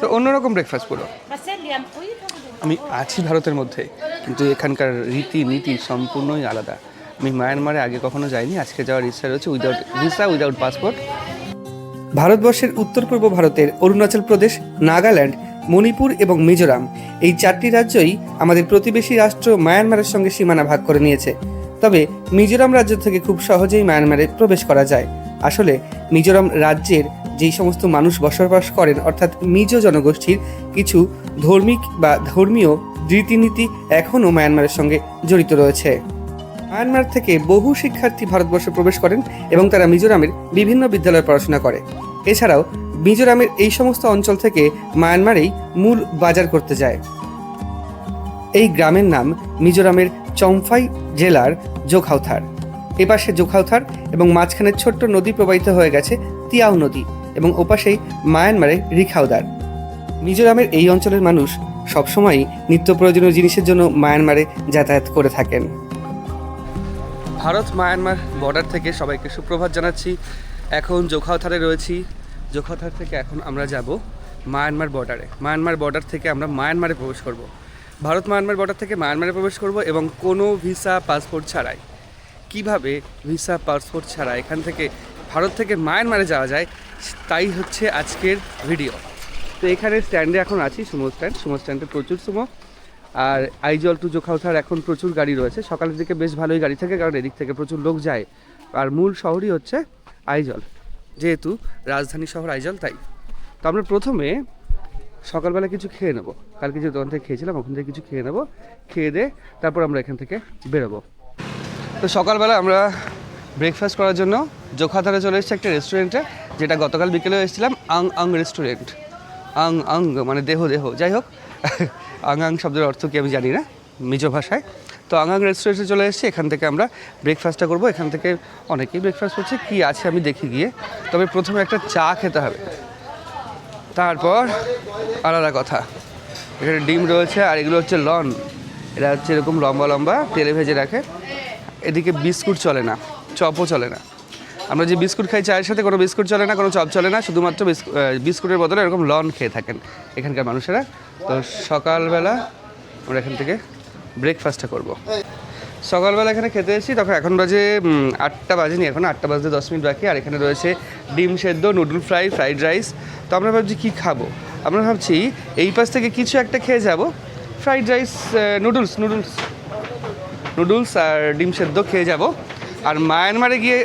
তো অন্যরকম ব্রেকফাস্ট পুরো। আমি আছি ভারতের মধ্যে, কিন্তু এখানকার রীতি নীতি সম্পূর্ণই আলাদা। আমি মায়ানমারে আগে কখনো যাইনি, আজকে যাওয়ার ইচ্ছা রয়েছে উইদাউট ভিসা উইদাউট পাসপোর্ট ভারতবর্ষের উত্তর পূর্ব ভারতের অরুণাচল প্রদেশ, নাগাল্যান্ড, মণিপুর এবং মিজোরাম। এই চারটি রাজ্যই আমাদের প্রতিবেশী রাষ্ট্র মায়ানমারের সঙ্গে সীমানা ভাগ করে নিয়েছে। তবে মিজোরাম রাজ্য থেকে খুব সহজেই মায়ানমারে প্রবেশ করা যায়। আসলে মিজোরাম রাজ্যের যেই সমস্ত মানুষ বসবাস করেন, অর্থাৎ মিজো জনগোষ্ঠীর কিছু ধর্মিক বা ধর্মীয় রীতিনীতি এখনও মায়ানমারের সঙ্গে জড়িত রয়েছে। মায়ানমার থেকে বহু শিক্ষার্থী ভারতবর্ষে প্রবেশ করেন এবং তারা মিজোরামের বিভিন্ন বিদ্যালয়ে পড়াশোনা করে। এছাড়াও, মিজোরামের এই সমস্ত অঞ্চল থেকে মায়ানমারেই মূল বাজার করতে যায়। এই গ্রামের নাম মিজোরামের চম্ফাই জেলার জোখাউথার। এপাশে জোখাউথার এবং মাঝখানে ছোট্ট নদী প্রবাহিত হয়ে গেছে তিয়াও নদী। এবং ওপাশেই মায়ানমারে রিখাউদার মিজোরামের এই অঞ্চলের মানুষ সবসময়ই নিত্য প্রয়োজনীয় জিনিসের জন্য মায়ানমারে যাতায়াত করে থাকেন। ভারত মায়ানমার বর্ডার থেকে সবাইকে সুপ্রভাত জানাচ্ছি। এখন জোখাওথারে রয়েছি। জোখাওথার থেকে এখন আমরা যাব মায়ানমার বর্ডারে মায়ানমার বর্ডার থেকে আমরা মায়ানমারে প্রবেশ করব। ভারত মায়ানমার বর্ডার থেকে মায়ানমারে প্রবেশ করব এবং কোনো ভিসা পাসপোর্ট ছাড়াই। কীভাবে ভিসা পাসপোর্ট ছাড়া এখান থেকে ভারত থেকে মায়ানমারে যাওয়া যায়, তাই হচ্ছে আজকের ভিডিও। তো এখানে স্ট্যান্ডে এখন আছি, সুমো স্ট্যান্ড। সুমো স্ট্যান্ডে প্রচুর সুমো। আর আইজল টু জোখাউথার এখন প্রচুর গাড়ি রয়েছে। সকালের দিকে বেশ ভালোই গাড়ি থাকে, কারণ এদিক থেকে প্রচুর লোক যায়। আর মূল শহরই হচ্ছে আইজল, যেহেতু রাজধানী শহর আইজল, তাই। তো আমরা প্রথমে সকালবেলা কিছু খেয়ে নেব। কালকে যে দোকান থেকে খেয়েছিলাম, ওখান থেকে কিছু খেয়ে নেব, খেয়ে দিয়ে তারপর আমরা এখান থেকে বেরোবো। তো সকালবেলা আমরা ব্রেকফাস্ট করার জন্য জোখাতারে চলে এসেছি একটা রেস্টুরেন্টে যেটা গতকাল বিকেলে এসেছিলাম, আং আং রেস্টুরেন্ট আং আং মানে দেহ দেহ। যাই হোক, আং আং শব্দের অর্থ কি আমি জানি না, মিজো ভাষায়। তো আং আং রেস্টুরেন্টে চলে এসেছি, এখান থেকে আমরা ব্রেকফাস্টটা করব। এখান থেকে অনেকেই ব্রেকফাস্ট করছে, কী আছে আমি দেখি গিয়ে। তবে প্রথমে একটা চা খেতে হবে। তারপর আলাদা কথা। এখানে ডিম রয়েছে, আর এগুলো হচ্ছে লন। এটা হচ্ছে এরকম লম্বা লম্বা, তেলে ভেজে রাখে। এদিকে বিস্কুট চলে না। চপও চলে না। আমরা যে বিস্কুট খাই চায়ের সাথে, কোনো বিস্কুট চলে না, কোনো চপ চলে না, শুধুমাত্র বিস্কু- বিস্কুটের বদলে এরকম লন খেয়ে থাকেন এখানকার মানুষেরা। তো সকালবেলা আমরা এখান থেকে ব্রেকফাস্টটা করব। সকালবেলা এখানে খেতে এসেছি তখন এখন বাজে আটটা বাজেনি, এখন আটটা বাজতে দশ মিনিট বাকি, আর এখানে রয়েছে ডিম সেদ্ধ নুডল ফ্রাই ফ্রাইড রাইস তো আমরা ভাবছি কী খাব? আমরা ভাবছি এই পাশ থেকে কিছু একটা খেয়ে যাব fried rice noodles noodles noodles আর ডিম সেদ্ধ খেয়ে যাব। আর মায়ানমারে গিয়ে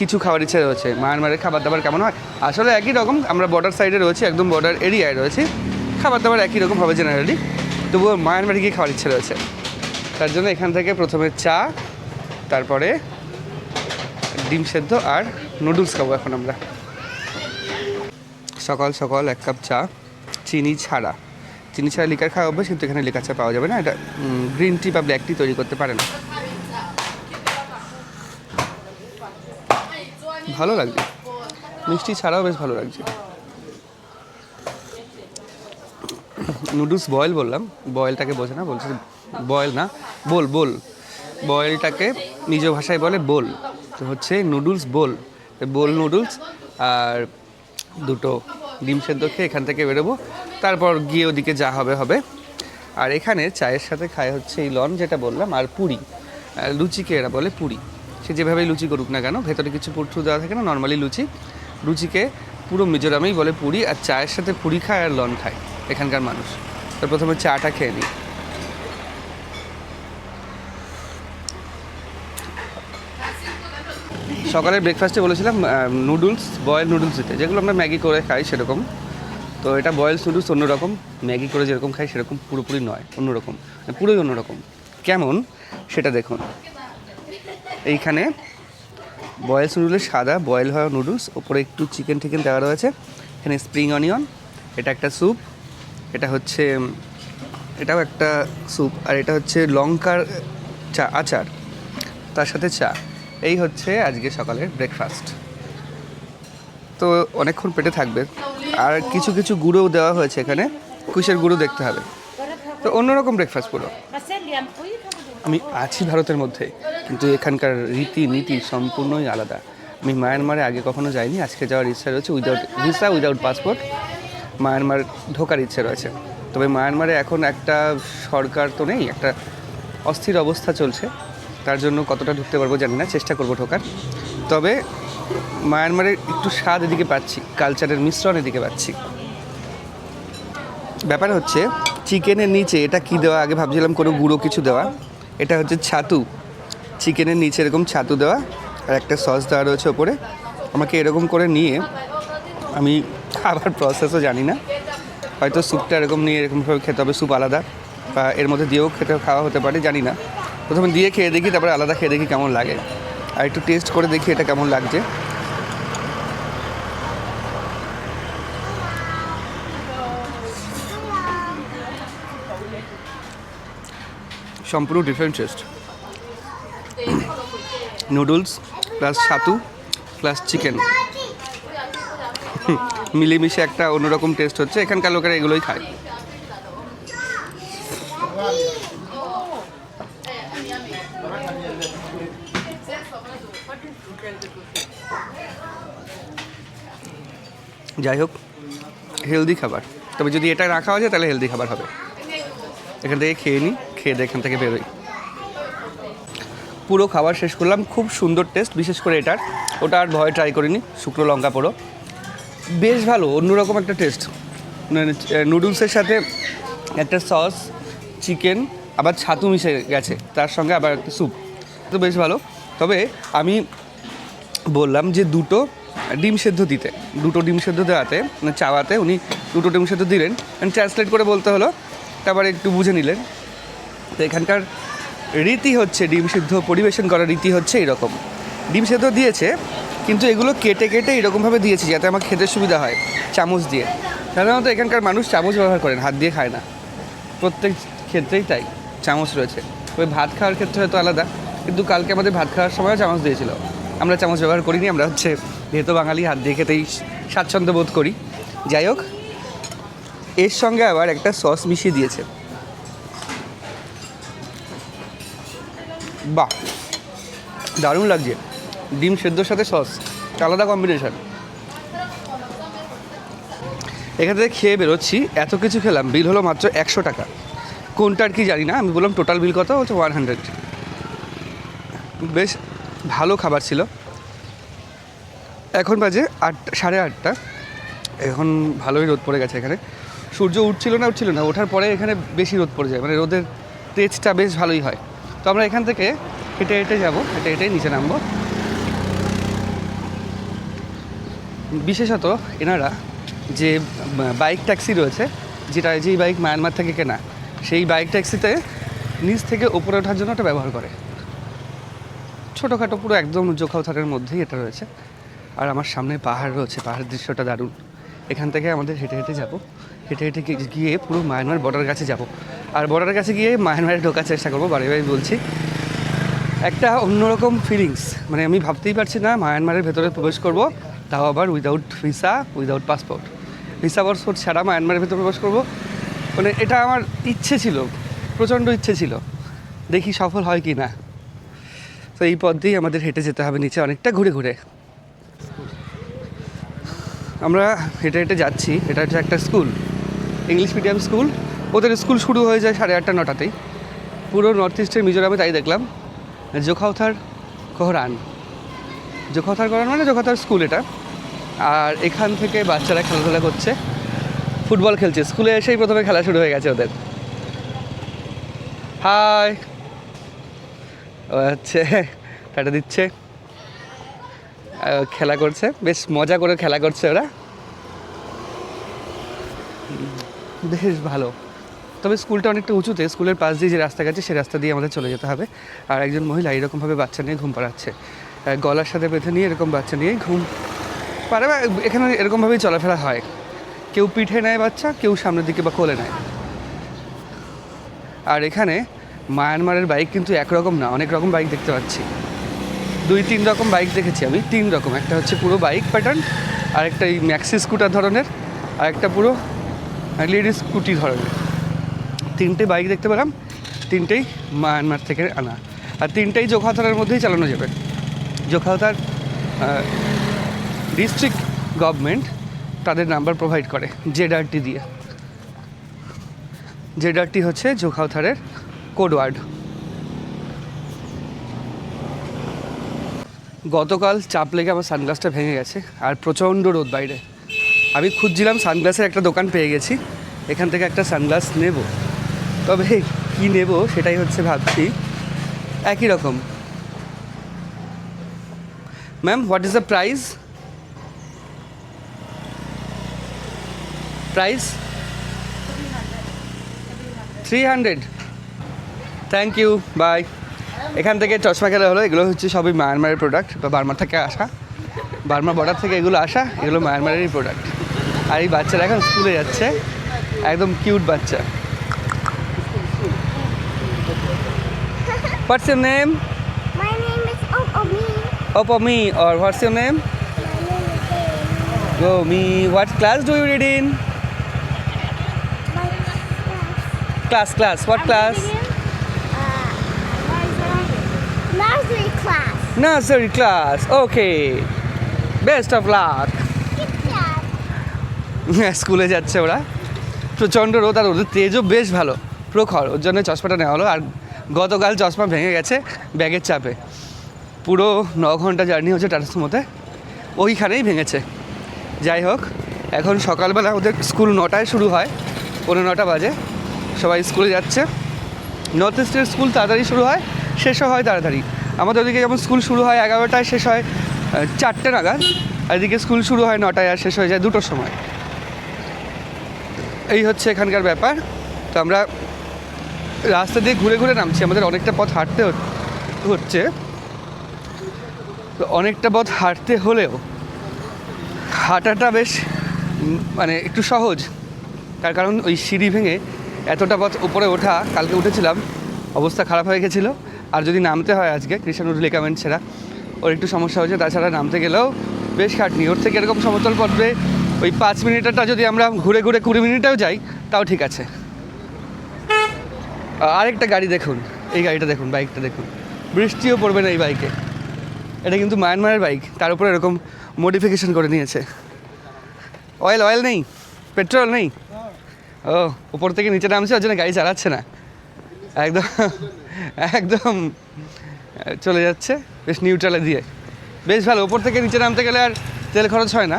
কিছু খাবার ইচ্ছে রয়েছে। মায়ানমারের খাবার দাবার কেমন হয়? আসলে একই রকম, আমরা বর্ডার সাইডে রয়েছি, একদম বর্ডার এরিয়ায় রয়েছি। খাবার দাবার একই রকম হবে জেনারেলি তবুও মায়ানমারে গিয়ে খাওয়ার ইচ্ছে রয়েছে। তার জন্য এখান থেকে প্রথমে চা, তারপরে ডিম সেদ্ধ আর নুডলস খাব এখন আমরা। সকাল সকাল এক কাপ চা, চিনি ছাড়া। চিনি ছাড়া লিকার খাওয়া অভ্যাস, কিন্তু এখানে লিকার চা পাওয়া যাবে না, এটা গ্রিন টি বা ব্ল্যাক টি তৈরি করতে পারে না। ভালো লাগছে। মিষ্টি ছাড়াও বেশ ভালো লাগছে। নুডলস বয়েল বললাম। বয়েলটাকে বোঝে না, বলছে বয়েল না, বোল বোল। বয়েলটাকে নিজ ভাষায় বলে বোল। তো হচ্ছে নুডলস বোল। বোল নুডলস আর দুটো ডিম সেদ্ধ খেয়ে এখান থেকে বেরোবো। তারপর গিয়ে ওদিকে যা হবে হবে। আর এখানে চায়ের সাথে খায় হচ্ছে এই লন যেটা বললাম, আর পুরি। লুচিকে এরা বলে পুরি। সে যেভাবেই লুচি করুক না কেন, ভেতরে কিছু পুরঠু দেওয়া থাকে না নর্মালি লুচি। লুচিকে পুরো মিজোরামেই বলে পুরি আর চায়ের সাথে পুরি খায় আর লন খায়, এখানকার মানুষ। তো প্রথমে চাটা খেয়ে নিই। সকালের ব্রেকফাস্টে বলেছিলাম নুডলস বয়েল নুডলস দিতে। যেগুলো আমরা ম্যাগি করে খাই সেরকম। তো এটা বয়েল নুডলস অন্যরকম, ম্যাগি করে যেরকম খাই সেরকম, পুরোপুরি নয়, অন্যরকম মানে পুরোই অন্যরকম। কেমন? সেটা দেখুন। এইখানে বয়েলস নুডলের সাদা বয়েল হওয়া নুডলস ওপরে একটু চিকেন টিকেন দেওয়া রয়েছে। এখানে স্প্রিং অনিয়ন এটা একটা স্যুপ এটা হচ্ছে এটাও একটা স্যুপ আর এটা হচ্ছে লঙ্কার চা আচার তার সাথে চা। এই হচ্ছে আজকে সকালের ব্রেকফাস্ট তো অনেকক্ষণ পেটে থাকবে আর কিছু কিছু গুঁড়োও দেওয়া হয়েছে এখানে কুশের গুঁড়ো দেখতে হবে। তো অন্যরকম ব্রেকফাস্ট পুরো। আমি আছি ভারতের মধ্যে। কিন্তু এখানকার রীতি নীতি সম্পূর্ণই আলাদা। আমি মায়ানমারে আগে কখনো যাইনি, আজকে যাওয়ার ইচ্ছা রয়েছে without visa without passport Myanmar ঢোকার ইচ্ছে রয়েছে। তবে মায়ানমারে এখন একটা সরকার তো নেই, একটা অস্থির অবস্থা চলছে। তার জন্য কতটা ঢুকতে পারব জানি না, চেষ্টা করব ঢোকার। তবে মায়ানমারের একটু স্বাদ এদিকে পাচ্ছি কালচারের মিশ্রণ এদিকে পাচ্ছি। ব্যাপার হচ্ছে চিকেনের নিচে এটা কি দেওয়া? আগে ভাবছিলাম কোনো গুঁড়ো কিছু দেওয়া। এটা হচ্ছে ছাতু। চিকেনের নিচে এরকম ছাতু দেওয়া আর একটা সস দেওয়া রয়েছে ওপরে। আমাকে এরকম করে নিয়ে আমি খাবার প্রসেসও জানি না। হয়তো স্যুপটা এরকম নিয়ে এরকমভাবে খেতে হবে স্যুপ আলাদা বা এর মধ্যে দিয়েও খেতে, খাওয়া হতে পারে, জানি না। প্রথমে দিয়ে খেয়ে দেখি, তারপরে আলাদা খেয়ে দেখি কেমন লাগে। আর একটু টেস্ট করে দেখি এটা কেমন লাগছে। সম্পূর্ণ ডিফারেন্ট টেস্ট নুডলস প্লাস ছাতু প্লাস চিকেন মিলেমিশে একটা অন্যরকম টেস্ট হচ্ছে, এখানকার লোকেরা এগুলোই খায়। যাই হোক হেলদি খাবার। তবে যদি এটা রাখা যায়, তাহলে হেলদি খাবার হবে। এখান থেকে খেয়ে নিই খেয়ে দিয়ে এখান থেকে বেরোই। পুরো খাবার শেষ করলাম। খুব সুন্দর টেস্ট বিশেষ করে এটার। ওটা আর ভয় ট্রাই করিনি, শুকনো লঙ্কা পুরো বেশ ভালো, অন্যরকম একটা টেস্ট নুডলসের সাথে একটা সস চিকেন আবার ছাতু মিশে গেছে। তার সঙ্গে আবার একটা স্যুপ তো বেশ ভালো। তবে আমি বললাম যে দুটো ডিম সেদ্ধ দিতে। দুটো ডিম সেদ্ধ দেওয়াতে মানে চাওয়াতে উনি দুটো ডিম সেদ্ধ দিলেন। ট্রান্সলেট করে বলতে হলো, তারপরে একটু বুঝে নিলেন। তো এখানকার রীতি হচ্ছে, ডিম সিদ্ধ পরিবেশন করার রীতি হচ্ছে এরকম। ডিম সেদ্ধ দিয়েছে, কিন্তু এগুলো কেটে কেটে এরকমভাবে দিয়েছে যাতে আমার খেতে সুবিধা হয়, চামচ দিয়ে। সাধারণত এখানকার মানুষ চামচ ব্যবহার করেন, হাত দিয়ে খায় না। প্রত্যেক ক্ষেত্রেই তাই, চামচ রয়েছে। ওই ভাত খাওয়ার ক্ষেত্রে হয়তো আলাদা, কিন্তু কালকে আমাদের ভাত খাওয়ার সময়ও চামচ দিয়েছিল। আমরা চামচ ব্যবহার করিনি, আমরা হচ্ছে যেহেতু বাঙালি, হাত দিয়ে খেতেই স্বাচ্ছন্দ্য বোধ করি। যাই হোক, এর সঙ্গে আবার একটা সস মিশিয়ে দিয়েছে। বাহ, দারুণ লাগছে। ডিম সেদ্ধর সাথে সস আলাদা কম্বিনেশন এখান থেকে খেয়ে বেরোচ্ছি, এত কিছু খেলাম বিল হলো মাত্র একশো টাকা। কোনটার কি জানি না, আমি বললাম টোটাল বিল কত, হচ্ছে ওয়ান হান্ড্রেড বেশ, ভালো খাবার ছিল। এখন বাজে আটটা সাড়ে আটটা। এখন ভালোই রোদ পড়ে গেছে এখানে। সূর্য উঠছিল না উঠছিল না, ওঠার পরে এখানে বেশি রোদ পড়ে যায় মানে রোদের তেজটা বেশ ভালোই হয়। তো আমরা এখান থেকে হেঁটে হেঁটে যাব, হেঁটে হেঁটে নিচে নামবো। বিশেষত এনারা যে বাইক ট্যাক্সি রয়েছে, যেটা যেই বাইক মায়ানমার থেকে কেনা, সেই বাইক ট্যাক্সিতে নিচ থেকে ওপরে ওঠার জন্য ওটা ব্যবহার করে। ছোটোখাটো পুরো একদম জোখাউথারের মধ্যেই এটা রয়েছে। আর আমার সামনে পাহাড় রয়েছে, পাহাড়ের দৃশ্যটা দারুণ। এখান থেকে আমাদের হেঁটে হেঁটে যাব। হেঁটে হেঁটে গিয়ে- পুরো মায়ানমার বর্ডার কাছে যাব। আর বর্ডারের কাছে গিয়ে মায়ানমারে ঢোকার চেষ্টা করব বাড়ি বাড়ি বলছি। একটা অন্যরকম ফিলিংস মানে আমি ভাবতেই পারছি না মায়ানমারের ভেতরে প্রবেশ করব, তাও আবার without visa without passport visa passport ছাড়া মায়ানমারের ভেতরে প্রবেশ করব। মানে এটা আমার ইচ্ছে ছিল, প্রচণ্ড ইচ্ছে ছিল। দেখি সফল হয় কি না তো এই পথ দিয়েই আমাদের হেঁটে যেতে হবে নিচে অনেকটা ঘুরে ঘুরে। আমরা হেঁটে হেঁটে যাচ্ছি। এটা হচ্ছে একটা স্কুল, ইংলিশ মিডিয়াম স্কুল। ওদের স্কুল শুরু হয়ে যায় সাড়ে আটটা, নটাতেই। পুরো নর্থ ইস্টের মিজোরামে তাই দেখলাম। জোখাউথার কোহরান। জোখাউথার কোহরান মানে জোখাউথার স্কুল এটা। আর এখান থেকে বাচ্চারা খেলাধুলা করছে। ফুটবল খেলছে। স্কুলে এসেই প্রথমে খেলা শুরু হয়ে গেছে ওদের। হাই। ও হচ্ছে, টাটা দিচ্ছে। খেলা করছে। বেশ মজা করে খেলা করছে ওরা। বেশ ভালো। তবে স্কুলটা অনেকটা উঁচুতে, স্কুলের পাশ দিয়ে যে রাস্তা গেছে সেই রাস্তা দিয়ে আমাদের চলে যেতে হবে। আর একজন মহিলা এরকমভাবে বাচ্চা নিয়ে ঘুম পাড়াচ্ছে। গলার সাথে বেঁধে নিয়ে এরকম বাচ্চা নিয়ে ঘুম পারে বা এখানে এরকমভাবেই চলাফেরা হয়। কেউ পিঠে নেয় বাচ্চা, কেউ সামনের দিকে বা কোলে নেয়। আর এখানে মায়ানমারের বাইক কিন্তু একরকম না, অনেক রকম বাইক দেখতে পাচ্ছি। দুই, তিন রকম বাইক দেখেছি আমি, তিন রকম। একটা হচ্ছে পুরো বাইক প্যাটার্ন আর একটা এই ম্যাক্সি স্কুটার ধরনের আর একটা পুরো লেডিস স্কুটি ধরনের। তিনটে বাইক দেখতে পেলাম, তিনটেই মায়ানমার থেকে আনা। আর তিনটেই জোখাতারের মধ্যেই চালানো যাবে। জোখাতার ডিস্ট্রিক্ট গভর্নমেন্ট তাদের নাম্বার প্রোভাইড করে জেডআরটি দিয়ে। জেডআরটি হচ্ছে জোখাউথারের কোড ওয়ার্ড গতকাল চাপ লেগে আমার সানগ্লাসটা ভেঙে গেছে আর প্রচণ্ড রোদ বাইরে। আমি খুঁজছিলাম সানগ্লাসের একটা দোকান পেয়ে গেছি, এখান থেকে একটা সানগ্লাস নেব। তবে কি নেব সেটাই হচ্ছে ভাবছি। একই রকম। Ma'am what is the price price three hundred thank you bye এখান থেকে চশমা খেলা হলো এগুলো হচ্ছে সবই মায়ানমারের প্রোডাক্ট বা বার্মা থেকে আসা। বার্মা বর্ডার থেকে এগুলো আসা এগুলো মায়ানমারেরই প্রোডাক্ট আর এই বাচ্চারা এখন স্কুলে যাচ্ছে একদম কিউট বাচ্চা। What's your name My name is Omi. অপ মি or name My name? Is Amy. গো me what class do you read in My class. Class class what class Uh, nursery class. Nursery class okay best of luck. স্কুলে যাচ্ছে ওরা। প্রচণ্ড রোদ আর ওদের তেজও বেশ ভালো। প্রখর, ওর জন্য চশমাটা নেওয়া হলো। আর গতকাল চশমা ভেঙে গেছে ব্যাগের চাপে। পুরো ন ঘণ্টা জার্নি হচ্ছে টাটা সুমোতে। ওইখানেই ভেঙেছে। যাই হোক, এখন সকালবেলা ওদের স্কুল নটায় শুরু হয়। পনেরো নটা বাজে। সবাই স্কুলে যাচ্ছে। নর্থ ইস্টের স্কুল তাড়াতাড়ি শুরু হয়। শেষও হয় তাড়াতাড়ি। আমাদের ওদিকে যেমন স্কুল শুরু হয় এগারোটায় শেষ হয় চারটে নাগাদ এদিকে স্কুল শুরু হয় নটায় আর শেষ হয়ে যায় দুটোর সময়। এই হচ্ছে এখানকার ব্যাপার। তো আমরা রাস্তা দিয়ে ঘুরে ঘুরে নামছি, আমাদের অনেকটা পথ হাঁটতে হচ- হচ্ছে। তো অনেকটা পথ হাঁটতে হলেও হাঁটাটা বেশ মানে একটু সহজ। তার কারণ ওই সিঁড়ি ভেঙে এতটা পথ উপরে ওঠা, কালকে উঠেছিলাম, অবস্থা খারাপ হয়ে গেছিল। আর যদি নামতে হয় আজকে কৃষ্ণুর লেকামেন্ট ছাড়া ওর একটু সমস্যা হয়েছে, তাছাড়া নামতে গেলেও বেশ খাটনি। ওর থেকে এরকম সমতল পথে ওই পাঁচ মিনিটটা যদি আমরা ঘুরে ঘুরে কুড়ি মিনিটেও যাই, তাও ঠিক আছে। আরেকটা গাড়ি দেখুন। এই গাড়িটা দেখুন, বাইকটা দেখুন। বৃষ্টিও পড়বে না এই বাইকে। এটা কিন্তু মায়ানমারের বাইক, তার উপরে এরকম মডিফিকেশন করে নিয়েছে। অয়েল অয়েল নেই? পেট্রোল নেই? ও, উপর থেকে নিচে নামছে, ওর জন্য গাড়ি চালাচ্ছে না। একদম। একদম, চলে যাচ্ছে, বেশ নিউট্রালে দিয়ে। বেশ ভালো, ওপর থেকে নিচে নামতে গেলে আর তেল খরচ হয় না।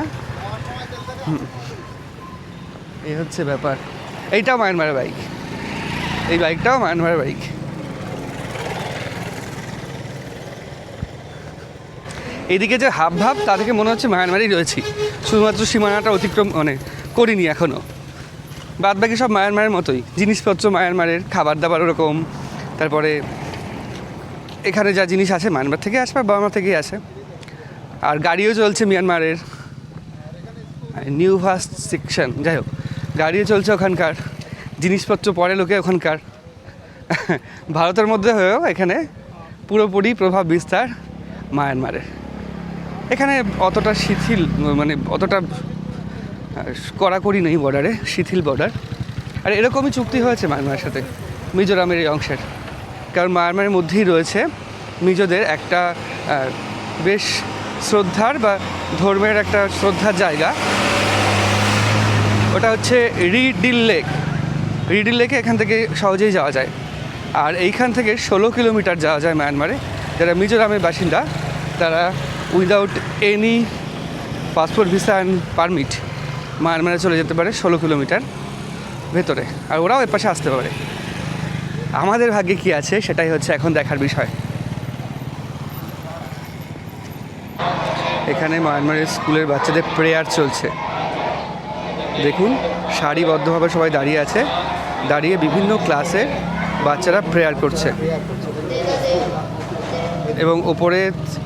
এই হচ্ছে ব্যাপার। এইটাও মায়ানমারের বাইক। এই বাইকটাও মায়ানমারের বাইক। এদিকে যে হাব ভাব, তা থেকে মনে হচ্ছে মায়ানমারেই রয়েছি। শুধুমাত্র সীমানাটা অতিক্রম মানে করিনি এখনও বাদ বাকি সব মায়ানমারের মতোই। জিনিসপত্র মায়ানমারের, খাবার দাবার ওরকম। তারপরে এখানে যা জিনিস আছে মায়ানমার থেকে আসে বা বার্মা থেকেই আসে। আর গাড়িও চলছে মিয়ানমারের। নিউ ফাস্ট সেকশন যাই হোক, গাড়িও চলছে ওখানকার, জিনিসপত্র পরে লোকে ওখানকার। ভারতের মধ্যে হয়েও এখানে পুরোপুরি প্রভাব বিস্তার মায়ানমারের। এখানে অতটা শিথিল মানে অতটা কড়াকড়ি নেই বর্ডারে শিথিল বর্ডার আর এরকমই চুক্তি হয়েছে মায়ানমারের সাথে, মিজোরামের এই অংশের। কারণ মায়ানমারের মধ্যেই রয়েছে মিজোদের একটা বেশ শ্রদ্ধার বা ধর্মের একটা শ্রদ্ধার জায়গা। ওটা হচ্ছে রিডিল লেক। রিডিল লেকে এখান থেকে সহজেই যাওয়া যায়। আর এইখান থেকে ষোলো কিলোমিটার যাওয়া যায় মায়ানমারে। যারা মিজোরামের বাসিন্দা, তারা without any passport visa and permit মায়ানমারে চলে যেতে পারে ষোলো কিলোমিটার ভেতরে। আর ওরাও এর পাশে আসতে পারে। আমাদের ভাগ্যে কী আছে সেটাই হচ্ছে এখন দেখার বিষয়। এখানে মায়ানমারের স্কুলের বাচ্চাদের প্রেয়ার চলছে। দেখুন, সারিবদ্ধভাবে সবাই দাঁড়িয়ে আছে। দাঁড়িয়ে বিভিন্ন ক্লাসে বাচ্চারা প্রেয়ার করছে। এবং ওপরে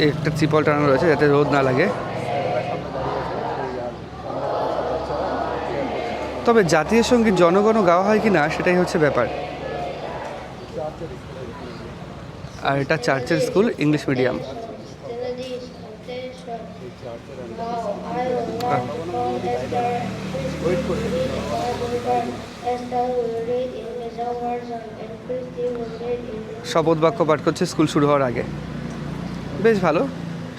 একটা ত্রিপল টানানো রয়েছে যাতে রোদ না লাগে। তবে জাতীয় সংগীত জনগণ গাওয়া হয় কি না সেটাই হচ্ছে ব্যাপার। আর এটা চার্চের স্কুল, ইংলিশ মিডিয়াম। শপথ বাক্য পাঠ করছে, স্কুল শুরু হওয়ার আগে। বেশ ভালো,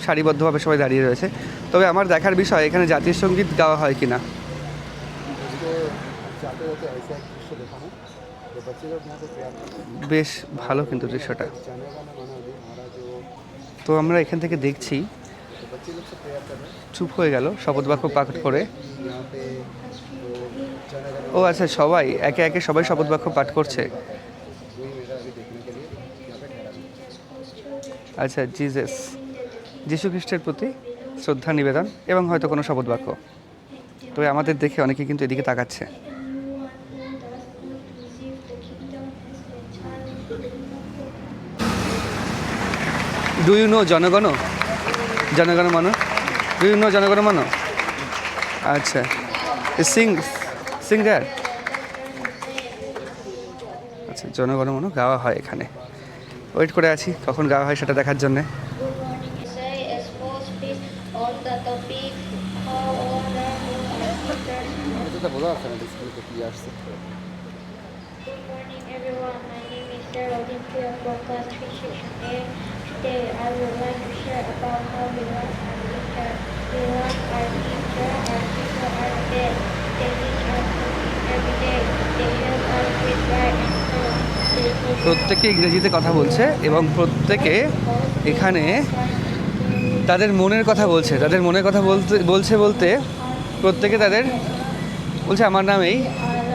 সারিবদ্ধভাবে সবাই দাঁড়িয়ে রয়েছে। তবে আমার দেখার বিষয়, এখানে জাতীয় সংগীত গাওয়া হয় কিনা? বেশ ভালো কিন্তু দৃশ্যটা। তো আমরা এখান থেকে দেখছি, চুপ হয়ে গেল, শপথ বাক্য পাঠ করে। ও আচ্ছা সবাই, একে একে সবাই শপথ বাক্য পাঠ করছে। আচ্ছা জিজেস, যীশু খ্রিস্টের প্রতি শ্রদ্ধা, নিবেদন, এবং হয়তো কোনো শপথ বাক্য। তবে আমাদের দেখে অনেকে কিন্তু এদিকে তাকাচ্ছে। ডু ইউ নো জনগণ জনগণ মন ডু ইউ নো জনগণ মন আচ্ছা সিং সিঙ্গার আচ্ছা জনগণ মন গাওয়া হয় এখানে ওয়েট করে আছি কখন গাওয়া হয় সেটা দেখার জন্যে Good morning, everyone. My name is Sarah Olympia from class 3 Today I would like to share about how we love our teacher. We love our teacher. Our teacher are the. They teach us every day. They help us with right and wrong. প্রত্যেকে ইংরেজিতে কথা বলছে এবং প্রত্যেকে এখানে তাদের মনের কথা বলছে তাদের মনের কথা বলতে বলছে বলতে প্রত্যেকে তাদের বলছে আমার নামেই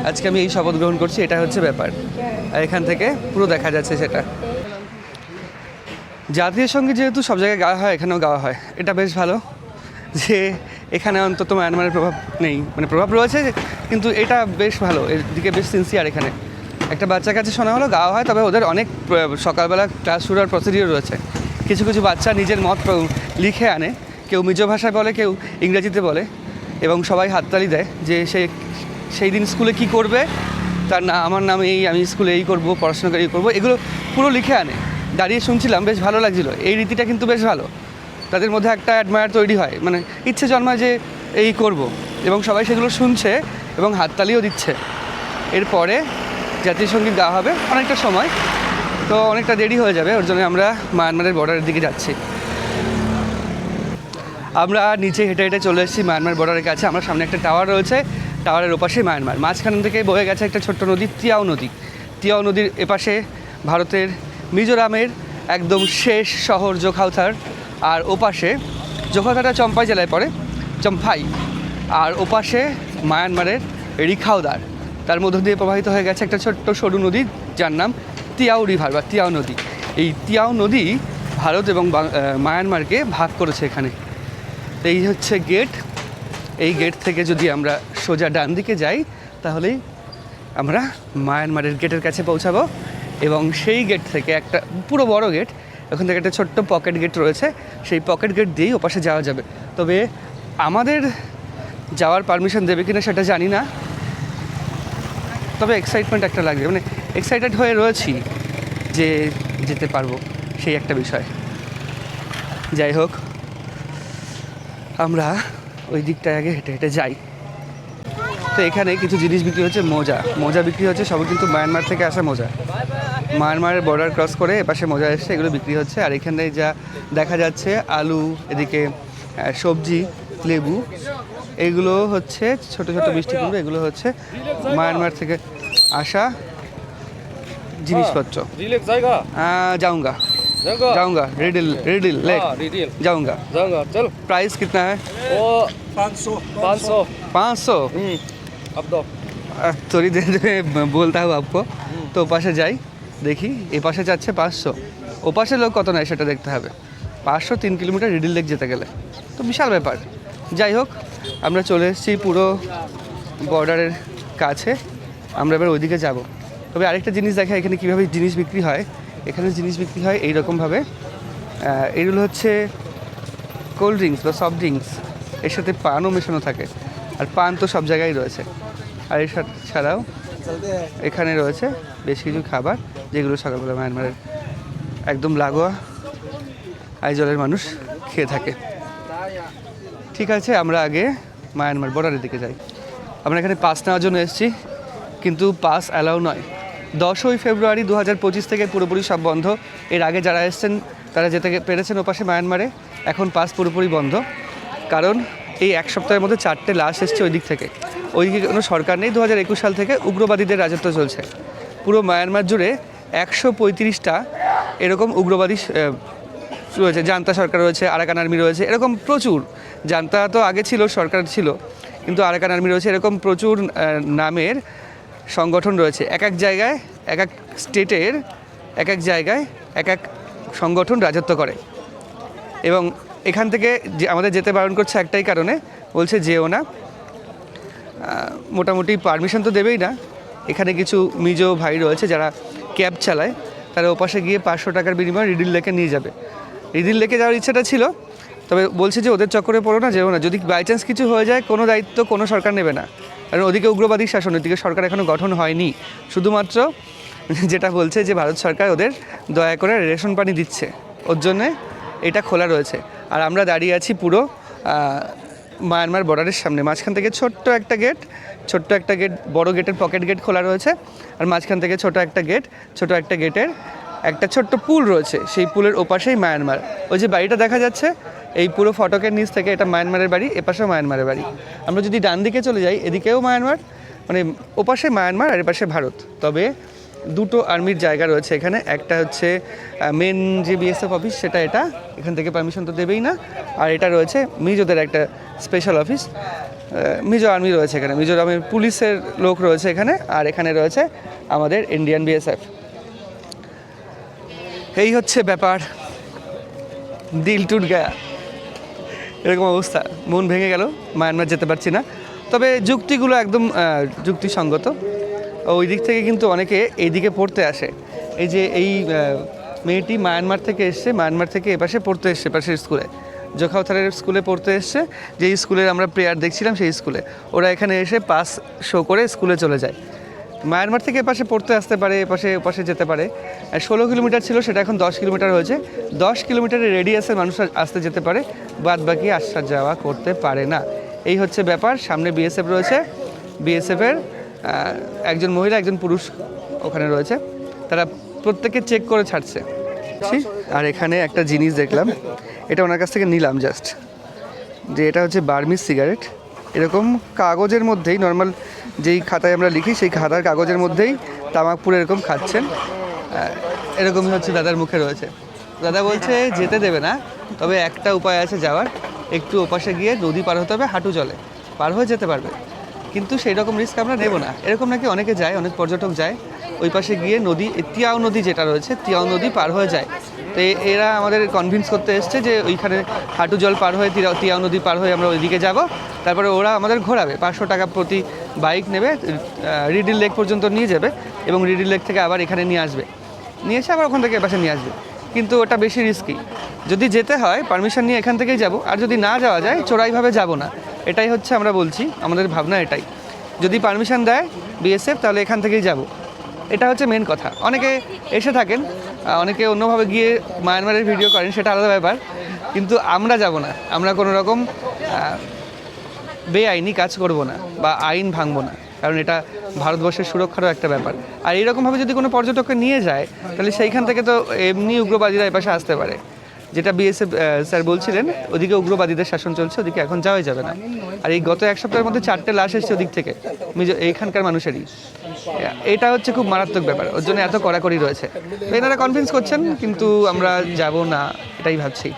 আজকে আমি এই শপথ গ্রহণ করছি এটা হচ্ছে ব্যাপার আর এখান থেকে পুরো দেখা যাচ্ছে সেটা জাতীয় সংগীত যেহেতু সব জায়গায় গাওয়া হয়, এখানেও গাওয়া হয়। এটা বেশ ভালো যে এখানে অন্তত মায়ানমারের প্রভাব নেই। মানে প্রভাব রয়েছে, কিন্তু এটা বেশ ভালো। এর দিকে বেশ সিনসিয়ার এখানে। একটা বাচ্চার কাছে শোনা হলো, গাওয়া হয়, তবে ওদের অনেক সকালবেলা ক্লাস শুরু হওয়ার প্রসিডিওর রয়েছে। কিছু কিছু বাচ্চা নিজের মত লিখে আনে, কেউ মিজ ভাষায় বলে, কেউ ইংরেজিতে বলে, এবং সবাই হাততালি দেয় যে সে সেই দিন স্কুলে কি করবে, তার না, আমার নাম এই, আমি স্কুলে এই করব, পড়াশোনা করে এই করব, এগুলো পুরো লিখে আনে। দাঁড়িয়ে শুনছিলাম, বেশ ভালো লাগছিল। এই রীতিটা কিন্তু বেশ ভালো। তাদের মধ্যে একটা অ্যাডমায়ার তৈরি হয়। মানে ইচ্ছে জন্মায় যে এই করব। এবং সবাই সেগুলো শুনছে এবং হাততালিও দিচ্ছে। এরপরে জাতীয় সংগীত গাওয়া হবে অনেকটা সময়। তো অনেকটা দেরি হয়ে যাবে, ওর জন্য আমরা মায়ানমারের বর্ডারের দিকে যাচ্ছি। আমরা নিচে হেঁটে হেঁটে চলে এসেছি মায়ানমার বর্ডারের কাছে। আমার সামনে একটা টাওয়ার রয়েছে। টাওয়ারের ওপাশে মায়ানমার। মাঝখান থেকে বয়ে গেছে একটা ছোট্ট নদী, তিয়াও নদী। তিয়াও নদীর এপাশে ভারতের মিজোরামের একদম শেষ শহর জোখাউথার আর ওপাশে জোখাউথারটা চম্পাই জেলায় পড়ে, চম্পাই। আর ওপাশে মায়ানমারের রিখাউদার। তার মধ্য দিয়ে প্রবাহিত হয়ে গেছে একটা ছোট্ট সরু নদী, যার নাম তিয়াও রিভার বা তিয়াও নদী। এই তিয়াও নদী ভারত এবং মায়ানমারকে ভাগ করেছে এখানে। তো এই হচ্ছে গেট। এই গেট থেকে যদি আমরা সোজা ডান দিকে যাই, তাহলেই আমরা মায়ানমারের গেটের কাছে পৌঁছাবো। এবং সেই গেট থেকে একটা পুরো বড় গেট ওখান থেকে একটা ছোট্ট পকেট গেট রয়েছে। সেই পকেট গেট দিয়েই ওপাশে যাওয়া যাবে। তবে আমাদের যাওয়ার পারমিশন দেবে কিনা সেটা জানি না। তবে এক্সাইটমেন্ট একটা লাগবে। মানে এক্সাইটেড হয়ে রয়েছি যে যেতে পারব সেই একটা বিষয়। যাই হোক, আমরা ওই দিকটায় আগে হেঁটে হেঁটে যাই। তো এখানে কিছু জিনিস বিক্রি হচ্ছে, মোজা। মোজা বিক্রি হচ্ছে সব কিন্তু মায়ানমার থেকে আসা মোজা। মায়ানমারের বর্ডার ক্রস করে এপাশে মোজা এসছে এগুলো বিক্রি হচ্ছে আর এখানে যা দেখা যাচ্ছে আলু এদিকে আহ, সবজি লেবু এগুলো হচ্ছে ছোট ছোট মিষ্টি কুমড়ো এগুলো হচ্ছে মায়ানমার থেকে আসা জিনিসপত্র रिलैक्स जाएगा जाऊंगा जाएगा जाऊंगा रिडिल रिडिल लेक हाँ रिटेल जाऊंगा जाऊंगा चल प्राइस कितना है वो पाँच सौ पाँच सौ पाँच सौ अब दो थोड़ी देर में बोलता हूँ आपको তো ওপাশে যাই দেখি, এ পাশে যাচ্ছে পাঁচশো। ওপাশে লোক কত নেয় সেটা দেখতে হবে। পাঁচশো তিন কিলোমিটার রিডিল লেক যেতে গেলে। তো বিশাল ব্যাপার। যাই হোক, আমরা চলে এসেছি পুরো বর্ডারের কাছে। আমরা এবার ওইদিকে যাব। তবে আরেকটা জিনিস দেখা, এখানে কীভাবে জিনিস বিক্রি হয়? এখানে জিনিস বিক্রি হয় এইরকমভাবে। এগুলো হচ্ছে কোল্ড ড্রিঙ্কস বা সফট ড্রিঙ্কস। এর সাথে পানও মেশানো থাকে। আর পান তো সব জায়গায় রয়েছে। আর এর ছাড়াও এখানে রয়েছে বেশ কিছু খাবার। যেগুলো সকালবেলা মায়ানমারের একদম লাগোয়া আইজলের মানুষ খেয়ে থাকে। ঠিক আছে, আমরা আগে মায়ানমার বর্ডারের দিকে যাই। আমরা এখানে পাস নেওয়ার জন্য এসেছি, কিন্তু পাস অ্যালাউ নয়। দশই ফেব্রুয়ারি দু হাজার পঁচিশ থেকে পুরোপুরি সব বন্ধ। এর আগে যারা এসেছেন, তারা যেতে পেরেছেন ওপাশে মায়ানমারে এখন পাস পুরোপুরি বন্ধ। কারণ এই এক সপ্তাহের মধ্যে চারটে লাশ এসছে ওই দিক থেকে। ওইদিকে কোনো সরকার নেই। দু হাজার একুশ সাল থেকে উগ্রবাদীদের রাজত্ব চলছে। পুরো মায়ানমার জুড়ে একশো পঁয়ত্রিশটা এরকম উগ্রবাদী রয়েছে। জান্তা সরকার রয়েছে, আরাকান আর্মি রয়েছে, এরকম প্রচুর। জান্তা তো আগে ছিল, সরকার ছিল, কিন্তু আরাকান আর্মি রয়েছে, এরকম প্রচুর নামের সংগঠন রয়েছে। এক এক জায়গায়, এক এক স্টেটের এক এক জায়গায় এক এক সংগঠন রাজত্ব করে। এবং এখান থেকে যে আমাদের যেতে বারণ করছে একটাই কারণে, বলছে যেও না। মোটামুটি পারমিশন তো দেবেই না। এখানে কিছু মিজো ভাই রয়েছে যারা ক্যাব চালায় তারা ওপাশে গিয়ে পাঁচশো টাকার বিনিময়ে রিডিল লেকে নিয়ে যাবে। রিডিল লেকে যাওয়ার ইচ্ছাটা ছিল, তবে বলছে যে ওদের চক্করে পড়ো না, যেও না। যদি বাই চান্স কিছু হয়ে যায়, কোনো দায়িত্ব কোনো সরকার নেবে না। কারণ ওদিকে উগ্রবাদী শাসন, ওদিকে সরকার এখনও গঠন হয়নি। শুধুমাত্র যেটা বলছে যে ভারত সরকার ওদের দয়া করে রেশন পানি দিচ্ছে। ওর জন্যে এটা খোলা রয়েছে। আর আমরা দাঁড়িয়ে আছি পুরো মায়ানমার বর্ডারের সামনে। মাঝখান থেকে ছোট্ট একটা গেট, ছোট্ট একটা গেট, বড় গেটের পকেট গেট খোলা রয়েছে। আর মাঝখান থেকে ছোট একটা গেট, ছোট একটা গেটের একটা ছোট্ট পুল রয়েছে। সেই পুলের ওপাশেই মায়ানমার। ওই যে বাড়িটা দেখা যাচ্ছে, এই পুরো ফটকের নিচ থেকে এটা মায়ানমারের বাড়ি, এপাশেও মায়ানমারের বাড়ি। আমরা যদি ডান দিকে চলে যাই, এদিকেও মায়ানমার মানে ওপাশে মায়ানমার আর এপাশে ভারত। তবে দুটো আর্মির জায়গা রয়েছে এখানে। একটা হচ্ছে মেন যে বিএসএফ অফিস সেটা এটা। এখান থেকে পারমিশন তো দেবেই না। আর এটা রয়েছে মিজোদের একটা স্পেশাল অফিস মিজো আর্মি রয়েছে এখানে। মিজোরামের পুলিশের লোক রয়েছে এখানে। আর এখানে রয়েছে আমাদের ইন্ডিয়ান বিএসএফ এই হচ্ছে ব্যাপার। দিল টুট গায়া। এরকম অবস্থা। মন ভেঙে গেল। মায়ানমার যেতে পারছি না। তবে যুক্তিগুলো একদম যুক্তিসঙ্গত। ওই দিক থেকে কিন্তু অনেকে এইদিকে পড়তে আসে। এই যে এই মেয়েটি মায়ানমার থেকে এসছে, মায়ানমার থেকে এপাশে পড়তে এসছে পাশের স্কুলে। জোখাউথারের স্কুলে পড়তে এসছে, যেই স্কুলের আমরা প্রেয়ার দেখছিলাম সেই স্কুলে। ওরা এখানে এসে পাস শো করে স্কুলে চলে যায়। মায়ানমার থেকে এপাশে পড়তে আসতে পারে, এপাশে, ওপাশে যেতে পারে। ষোলো কিলোমিটার ছিল, সেটা এখন দশ কিলোমিটার হয়েছে। দশ কিলোমিটারের রেডিয়াসে মানুষ আসতে যেতে পারে বাদ বাকি আসা যাওয়া করতে পারে না। এই হচ্ছে ব্যাপার, সামনে বিএসএফ রয়েছে। বিএসএফের একজন মহিলা, একজন পুরুষ ওখানে রয়েছে। তারা প্রত্যেকে চেক করে ছাড়ছে। আর এখানে একটা জিনিস দেখলাম। এটা ওনার কাছ থেকে নিলাম জাস্ট যে এটা হচ্ছে বার্মিস সিগারেট। এরকম কাগজের মধ্যেই নর্মাল যেই খাতায় আমরা লিখি, সেই খাতার কাগজের মধ্যেই তামাকপুর এরকম খাচ্ছেন। এরকমই হচ্ছে দাদার মুখে রয়েছে। দাদা বলছে, যেতে দেবে না, তবে একটা উপায় আছে যাওয়ার। একটু ওপাশে গিয়ে নদী পার হতে হবে, হাঁটু জলে। পার হয়ে যেতে পারবে। কিন্তু সেই রকম রিস্ক আমরা নেব না। এরকম নাকি অনেকে যায়, অনেক পর্যটক যায়, ওই পাশে গিয়ে নদী তিয়াও নদী যেটা রয়েছে, তিয়াও নদী পার হয়ে যায়। তো এরা আমাদের কনভিন্স করতে এসছে যে ওইখানে হাঁটু জল পার হয়ে তিয়া- তিয়াও নদী পার হয়ে আমরা ওইদিকে যাব। তারপরে ওরা আমাদের ঘোরাবে, পাঁচশো টাকা প্রতি বাইক নেবে রিডিল লেক পর্যন্ত নিয়ে যাবে এবং রিডিল লেক থেকে আবার এখানে নিয়ে আসবে। নিয়ে এসে আবার ওখান থেকে এপাশে নিয়ে আসবে। কিন্তু ওটা বেশি রিস্কি যদি যেতে হয় পারমিশন নিয়ে এখান থেকেই যাব। আর যদি না যাওয়া যায়, চোরাইভাবে যাব না। এটাই হচ্ছে আমরা বলছি, আমাদের ভাবনা এটাই। যদি পারমিশন দেয় বিএসএফ তাহলে এখান থেকেই যাব। এটা হচ্ছে মেন কথা। অনেকে এসে থাকেন অনেকে অন্যভাবে গিয়ে মায়ানমারের ভিডিও করেন, সেটা আলাদা ব্যাপার। কিন্তু আমরা যাব না। আমরা কোনো রকম বেআইনি কাজ করব না বা আইন ভাঙবো না। কারণ এটা ভারতবর্ষের সুরক্ষারও একটা ব্যাপার। আর এইরকমভাবে যদি কোনো পর্যটককে নিয়ে যায়, তাহলে সেইখান থেকে তো এমনি উগ্রবাদীরা এপাশে আসতে পারে। যেটা বিএসএফ স্যার বলছিলেন, ওদিকে উগ্রবাদীদের শাসন চলছে, ওদিকে এখন যাওয়াই যাবে না। আর এই গত এক সপ্তাহের মধ্যে চারটে লাশ এসেছে ওদিক থেকে এইখানকার মানুষেরই। এটা হচ্ছে খুব মারাত্মক ব্যাপার, ওর জন্য এত কড়াকড়ি রয়েছে। এনারা কনভিন্স করছেন, কিন্তু আমরা যাব না, এটাই ভাবছি।